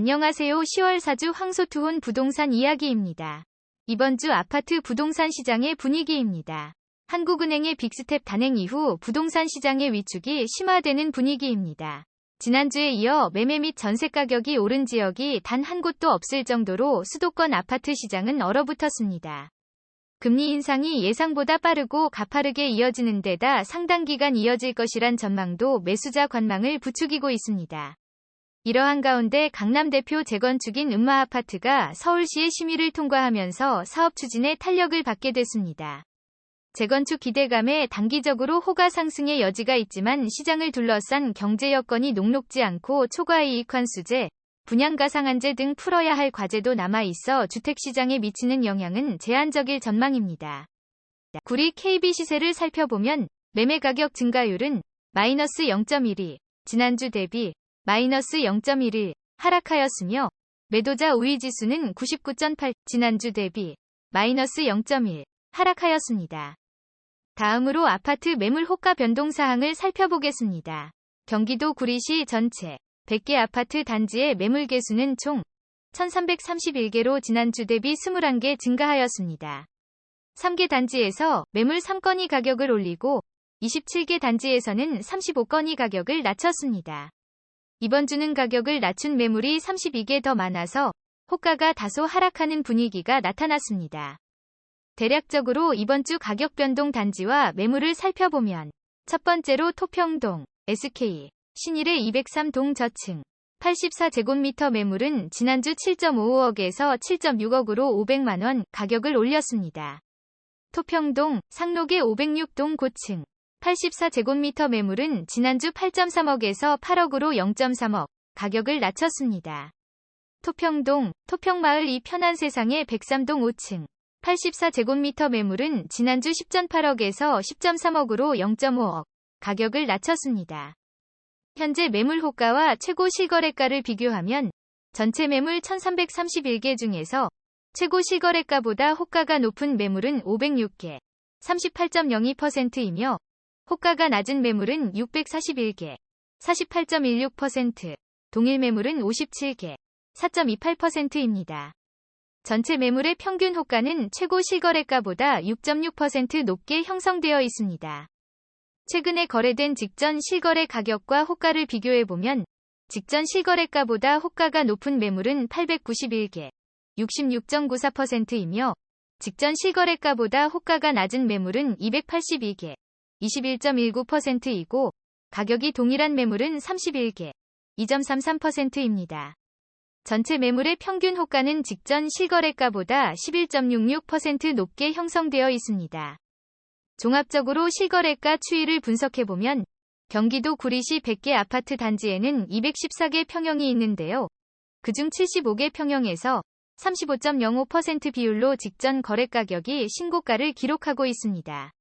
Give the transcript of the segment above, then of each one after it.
안녕하세요. 10월 4주 황소투혼 부동산 이야기입니다. 이번 주 아파트 부동산 시장의 분위기입니다. 한국은행의 빅스텝 단행 이후 부동산 시장의 위축이 심화되는 분위기입니다. 지난주에 이어 매매 및 전세 가격이 오른 지역이 단 한 곳도 없을 정도로 수도권 아파트 시장은 얼어붙었습니다. 금리 인상이 예상보다 빠르고 가파르게 이어지는 데다 상당 기간 이어질 것이란 전망도 매수자 관망을 부추기고 있습니다. 이러한 가운데 강남 대표 재건축인 음마아파트가 서울시의 심의를 통과하면서 사업 추진에 탄력을 받게 됐습니다. 재건축 기대감에 단기적으로 호가 상승의 여지가 있지만 시장을 둘러싼 경제 여건이 녹록지 않고 초과이익 환수제, 분양가상한제 등 풀어야 할 과제도 남아 있어 주택시장에 미치는 영향은 제한적일 전망입니다. 구리 KB 시세를 살펴보면 매매 가격 증가율은 마이너스 0.12, 지난주 대비 마이너스 0.1을 하락하였으며 매도자 우위 지수는 99.8 지난주 대비 마이너스 0.1 하락하였습니다. 다음으로 아파트 매물 호가 변동 사항을 살펴보겠습니다. 경기도 구리시 전체 100개 아파트 단지의 매물 개수는 총 1331개로 지난주 대비 21개 증가하였습니다. 3개 단지에서 매물 3건이 가격을 올리고 27개 단지에서는 35건이 가격을 낮췄습니다. 이번 주는 가격을 낮춘 매물이 32개 더 많아서 호가가 다소 하락하는 분위기가 나타났습니다. 대략적으로 이번 주 가격 변동 단지와 매물을 살펴보면 첫 번째로 토평동, SK, 신일의 203동 저층, 84제곱미터 매물은 지난주 7.55억에서 7.6억으로 500만원 가격을 올렸습니다. 토평동, 상록의 506동 고층, 84제곱미터 매물은 지난주 8.3억에서 8억으로 0.3억 가격을 낮췄습니다. 토평동, 토평마을 이 편한 세상의 103동 5층 84제곱미터 매물은 지난주 10.8억에서 10.3억으로 0.5억 가격을 낮췄습니다. 현재 매물 호가와 최고 실거래가를 비교하면 전체 매물 1331개 중에서 최고 실거래가보다 호가가 높은 매물은 506개, 38.02%이며 호가가 낮은 매물은 641개, 48.16%, 동일 매물은 57개, 4.28%입니다. 전체 매물의 평균 호가는 최고 실거래가보다 6.6% 높게 형성되어 있습니다. 최근에 거래된 직전 실거래 가격과 호가를 비교해보면 직전 실거래가보다 호가가 높은 매물은 891개, 66.94%이며 직전 실거래가보다 호가가 낮은 매물은 282개, 21.19%이고 가격이 동일한 매물은 31개, 2.33%입니다. 전체 매물의 평균 호가는 직전 실거래가보다 11.66% 높게 형성되어 있습니다. 종합적으로 실거래가 추이를 분석해보면 경기도 구리시 100개 아파트 단지에는 214개 평형이 있는데요. 그중 75개 평형에서 35.05% 비율로 직전 거래 가격이 신고가를 기록하고 있습니다.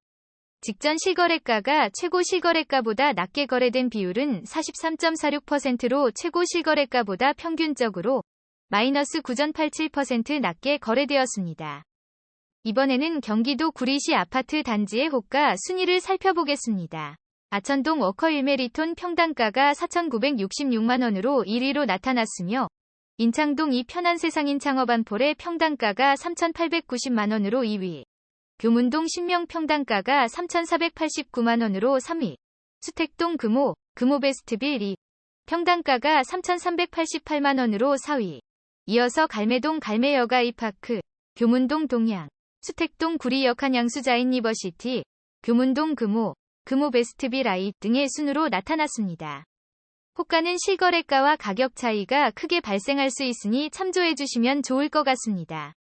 직전 실거래가가 최고 실거래가보다 낮게 거래된 비율은 43.46%로 최고 실거래가보다 평균적으로 마이너스 9.87% 낮게 거래되었습니다. 이번에는 경기도 구리시 아파트 단지의 호가 순위를 살펴보겠습니다. 아천동 워커 1메리톤 평당가가 4,966만원으로 1위로 나타났으며 인창동 이 편한 세상인 창업안폴의 평당가가 3,890만원으로 2위, 교문동 신명평당가가 3,489만원으로 3위. 수택동 금호, 금호베스트빌 2. 평당가가 3,388만원으로 4위. 이어서 갈매동 갈매여가 이파크, 교문동 동양, 수택동 구리역한 양수자인니버시티, 교문동 금호, 금호베스트빌 아이 등의 순으로 나타났습니다. 호가는 실거래가와 가격 차이가 크게 발생할 수 있으니 참조해 주시면 좋을 것 같습니다.